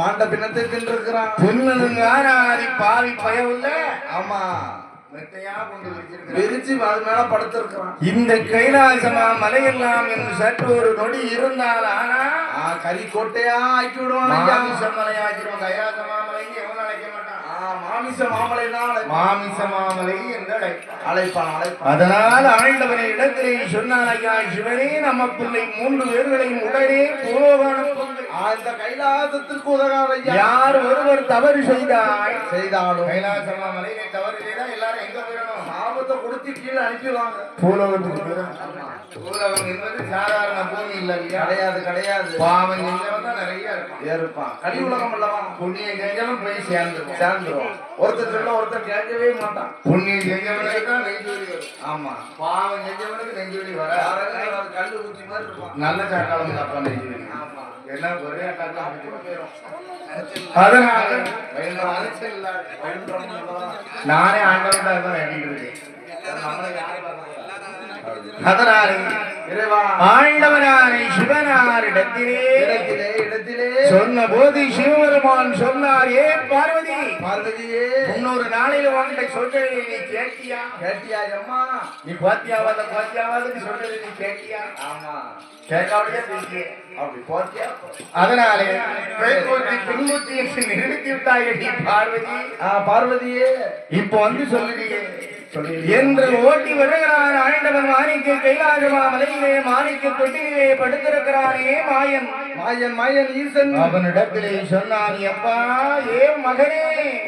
மாண்ட பின்னத்தை தின்றிருக்கிறான் தின்னதுங்க ஆதி பாவி பயவுள்ள. ஆமா. விரிச்சு அது மேல படுத்திருக்கிறான். இந்த கைலாசமா மலையெல்லாம் என்று சற்று ஒரு நொடி இருந்தால் ஆனா கறி கோட்டையா ஆக்கி விடுவான் மலையாக்கிறோம் கைலாசமா மலை எவனும் அழைக்க மாட்டான். மாமிச மாமலை தான் மாமிச மாமலை என்று அழைப்பான். அழைப்பான் அதனால் ஆண்டவனை இடத்திலே சொன்னான் ஐயா சிவனே நம்ம பிள்ளை மூன்று பேர்களையும் உடனே இந்த கைலாசத்திற்கு உதகாத யார் ஒருவர் தவறு செய்தால் செய்தாலும். கைலாசமா மலையிலே தவறு செய்தால் எல்லாரும் எங்க போயிடணும் சாபத்தை கொடுத்து கீழே அனுப்பிடுவாங்க போயிடணும் பூலோகம் என்பது சாதாரண பூமி இல்லை கிடையாது கிடையாது. பாவம் செஞ்சவன் தான் நிறைய இருக்கும். ஏறுப்பான். கடி உலகம் அல்லவா புண்ணியம் செஞ்சவன் போய் சேர்ந்துருவான் சேர்ந்துருவான் ஒருத்தர் சொல்ல ஒருத்தர் கேட்கவே மாட்டான். புண்ணியம் செஞ்சவனுக்கு தான் நெஞ்சொலி வரும். ஆமா. பாவம் செஞ்சவனுக்கு நெஞ்சொலி வர கல்லு ஊத்தி மாதிரி இருப்பான். நல்ல சாக்காலம் அப்பா நெஞ்சொலி ஆமா. எல்லாம் ஒரே அதனால? நானே ஆண்டவன் தான் வேண்டிட்டு இருக்கேன். அதனாலே ஆண்டவனாரை சிவனாரிடத்திலே இடத்திலே. இடத்திலே சொன்ன போது சிவபெருமான் சொன்னார் ஏ பார்வதி பார்வதியே. முன்னொரு நாளையில வாங்கிட்ட சொல்றதை நீ கேட்டியா? கேட்டியா அம்மா? நீ பாத்தியாவாத பாத்தியாவாதுன்னு சொல்றதை நீ கேட்டியா? ஆமா. கேட்காமலே பேசிய. அப்படி போட்டியா அதனாலே நிறுத்தி பார்வதி. ஆ பார்வதியே. இப்போ வந்து சொல்லுறியே என்று ஓட்டி வருகிறான் ஆண்டவன் மாணிக்க கைலாசமா மலையிலே மாணிக்க தொட்டிலே படுத்திருக்கிறானே மாயன். மாயன் மாயன் ஈசன். அவனிடத்திலே சொன்னான் எப்பா ஏ மகனே.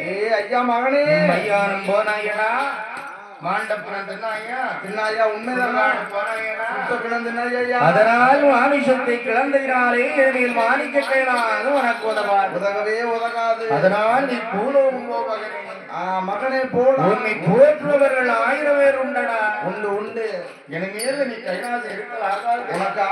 ஏ ஐயா மகனே. மையானம் போனாயடா. அதனால் மாமிசத்தை கிளந்ததினாலே இதில் மாணிக்க கைலாது உனக்கு உதவாது. உதகவே உதகாது அதனால் நீ பூலோகம் போ மகனே. போட உன்னை போற்றுபவர்கள் எனக்கு இனிமேல் நீ கைலாசம் இருக்க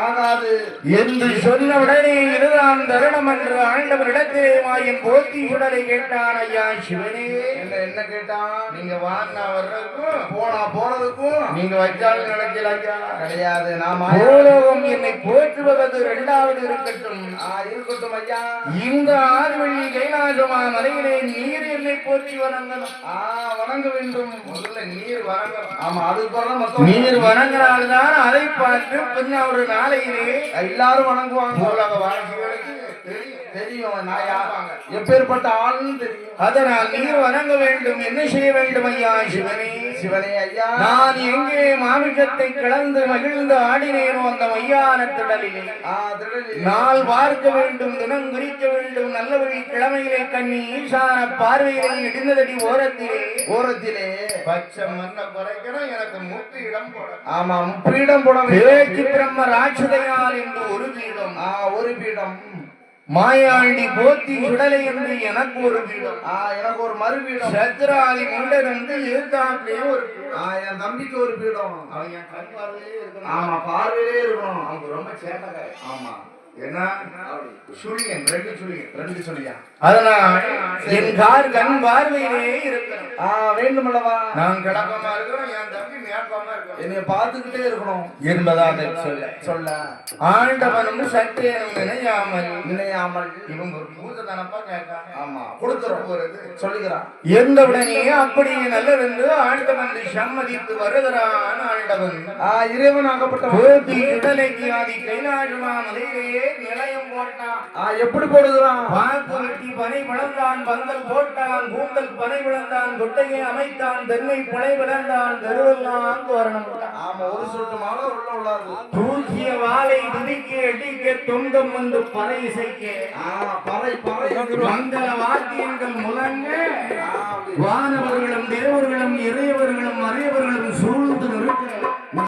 ஆகாது என்று சொன்ன உடனே இதுதான் தருணம் என்று ஆண்டவரிடத்திலே மாயின் போத்தி சுடலை கேட்டான் ஐயா சிவனே. என்ன என்ன கேட்டான்? நீங்க வான்னா வர்றதுக்கும் போனா போறதுக்கும். நீங்க வச்சாலும் நடக்கல ஐயா. கிடையாது மாயன் பூலோகம் என்னை போற்றுவது இரண்டாவது இருக்கட்டும். இருக்கட்டும் ஐயா. இந்த ஆறுவழி கைலாசமா மலையிலே நீர் என்னை போற்றி வணங்கணும் ஆ வணங்க வேண்டும். முதல்ல நீர் வணங்கணும் ஆமா அது நீர் வணங்கினால்தான் அதை பார்த்து பின்ன ஒரு நாளையிலே எல்லாரும் வணங்குவாங்க. பூலோக வாசிகளுக்கு தெரியும். எப்பேற்பட்ட ஆளுன்னு தெரியும். அதனால் நீர் வணங்க வேண்டும். என்ன செய்ய வேண்டும் ஐயா சிவனே? சிவனே ஐயா. நான் எங்கே மாமிசத்தை கலந்து மகிழ்ந்து ஆடினேனோ அந்த மையான திடலிலே. நாள் பார்க்க வேண்டும் தினம் குறிக்க வேண்டும் நல்ல வழி கிழமையிலே கண்ணி ஈசான பார்வையிலே இடிந்ததடி ஓரத்திலே. ஓரத்திலே. பச்சை மண்ணை குறைக்கணும் எனக்கு மூட்டு இடம் போட ஆமா பீடம் போட வேண்டும். பேச்சு பிரம்ம ராட்சதையால் என்று ஒரு பீடம். ஆ ஒரு பீடம். மாயாண்டி போத்தி சுடலை என்று எனக்கு ஒரு பீடம் ஆ எனக்கு ஒரு மறு பீடம் சத்ராதி முண்டர் வந்து எதிர்த்தாப்லயே ஒரு என் தம்பிக்கு ஒரு பீடம் அவன் என் கண் பார்வையிலே இருக்கணும். ஆமா பார்வையிலே இருக்கணும். அவங்க ரொம்ப சேட்டக்கார ஆமா. என்ன? சுழியன் ரெண்டு சுழியன். ரெண்டு சொல்லியா அதனால் என் கார் கண் பார்வையிலே இருக்கணும் ஆ வேண்டுமல்லவா? நான் கிடப்பமா இருக்கிறோம் என் தம்பி மேற்பமா இருக்கிறோம். என்னைய பார்த்துக்கிட்டே இருக்கணும். என்பதாக சொல்ல சொல்ல. ஆண்டவனும் சற்றேனும் நினையாமல் நினையாமல் இவங்க ஒரு பூதத்தனப்பா கேட்காங்க ஆமா கொடுத்துறோம் போறது. சொல்லுகிறான். இருந்தவுடனே அப்படியே நல்லதென்று ஆண்டவன் சம்மதித்து வருகிறான் ஆண்டவன். ஆ இறைவன் ஆகப்பட்டவன். போதி உடலைக்கு ஆதி கைலாசமா மலையிலே நிலையம் போட்டான். ஆ எப்படி போடுகிறான்? பார்த்து மனை வளர்ந்தான் பந்தல் போட்டான் கூந்தல் பனை விளந்தான் கொட்டையை அமைத்தான் தென்னை பனை விளந்தான் தெருவெல்லாம் தோரணம் ஆமா ஒரு சொட்டு மாலை உள்ள உள்ளாரு தூக்கிய வாளை துதிக்க அடிக்க துண்டம் வந்து பறை இசைக்க. பறை பறை. மங்கள வாத்தியங்கள் முழங்க. வானவர்களும் தேவர்களும் இறையவர்களும் அறியவர்களும் சூழ்ந்து நிற்க.